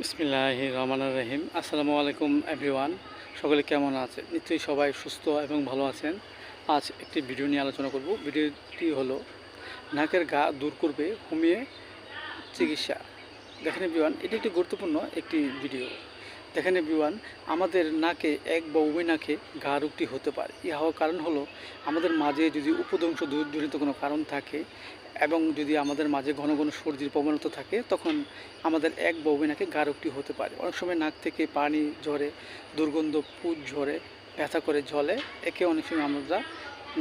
বিসমিল্লাহ রহমান রহিম। আসসালামু আলাইকুম, এভরিওয়ান। সকলে কেমন আছে? নিশ্চয়ই সবাই সুস্থ এবং ভালো আছেন। আজ একটি ভিডিও নিয়ে আলোচনা করব। ভিডিওটি হলো, নাকের গা দূর করবে হোমিও চিকিৎসা। দেখেন, এভরিওয়ান, এটি একটি গুরুত্বপূর্ণ একটি ভিডিও। দেখেন এভরিওয়ান আমাদের নাকে এক বা উভয় নাকে গা রোগটি হতে পারে। ইহা হওয়ার কারণ হলো, আমাদের মাঝে যদি উপদংশ জড়িত কোনো কারণ থাকে এবং যদি আমাদের মাঝে ঘন ঘন সর্দির প্রবণতা থাকে, তখন আমাদের এক বা উভয় নাকে গা রোগটি হতে পারে। অনেক সময় নাক থেকে পানি ঝরে, দুর্গন্ধ, পুজ ঝরে, ব্যথা করে জলে একে অনেক সময় আমরা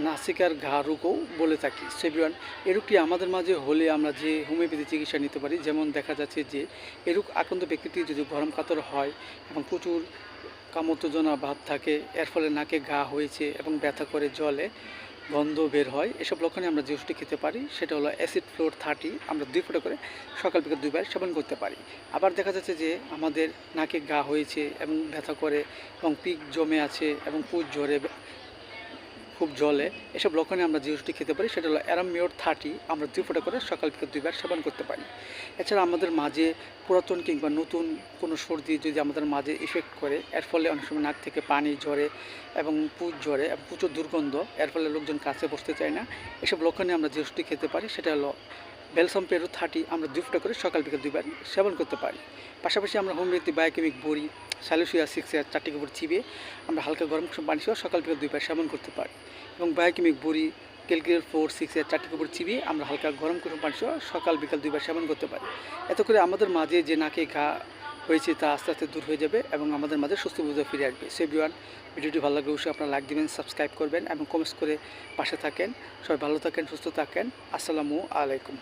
নাসিকার ঘা রোগও বলে থাকি, সেভিয়ান। এ আমাদের মাঝে হলে আমরা যে হোমিওপ্যাথি চিকিৎসা নিতে পারি, যেমন দেখা যাচ্ছে যে এ রোগ আক্রান্ত ব্যক্তিটি যদি গরম কাতর হয় এবং প্রচুর কামোত্তেজনা ভাব থাকে, এর ফলে নাকে ঘা হয়েছে এবং ব্যথা করে জলে গন্ধ বের হয়, এসব লক্ষণে আমরা যে ওষুধটি খেতে পারি, সেটা হলো অ্যাসিড ফ্লোর থার্টি, আমরা দুই ফোঁটা করে সকাল বিকাল দুইবার সেবন করতে পারি। আবার দেখা যাচ্ছে যে আমাদের নাকে গা হয়েছে এবং ব্যথা করে এবং পিক জমে আছে এবং পুজ ঝরে খুব জলে। এসব লক্ষণে আমরা যে ওষুধটি খেতে পারি, সেটা হলো অ্যারামিওর থার্টি। আমরা দুই ফোঁটা করে সকাল বিকাল দুইবার সেবন করতে পারি। এছাড়া আমাদের মাঝে পুরাতন কিংবা নতুন কোনো সর্দি যদি আমাদের মাঝে ইফেক্ট করে, এর ফলে অনেক সময় নাক থেকে পানি ঝরে এবং পুজ ঝরে প্রচুর দুর্গন্ধ, এর ফলে লোকজন কাছে বসতে চায় না। এসব লক্ষণে আমরা যে ওষুধটি খেতে পারি, সেটা হলো বেলসাম পেরো থার্টি। আমরা দুই ফোঁটা করে সকাল বিকাল দুইবার সেবন করতে পারি। পাশাপাশি আমরা হোমিওপ্যাথি, বায়োকেমিক, বড়ি স্যালোসিয়া সিক্স এর চারটি কাপড় চিবিয়ে আমরা হালকা গরম কুসুম পানি সহ সকাল বিকাল দুইবার সেবন করতে পারি। এবং বায়োকেমিক বড়ি ক্যালকুলেট ফোর সিক্স এর চারটি কাপড় চিবিয়ে আমরা হালকা গরম কুসুম পানি সহ সকাল বিকাল দুই দুইবার সেবন করতে পারি। এত করে আমাদের মাঝে যে নাকে ঘা হয়েছে তা আস্তে আস্তে দূর হয়ে যাবে এবং আমাদের মাঝে সুস্থ বুঝে ফিরে আসবে। সে বিওয়ান ভিডিওটি ভালো লাগলে অবশ্যই আপনারা লাইক দিবেন, সাবস্ক্রাইব করবেন এবং কমেন্টস করে পাশে থাকেন। সবাই ভালো থাকেন, সুস্থ থাকেন। আসসালামু আলাইকুম।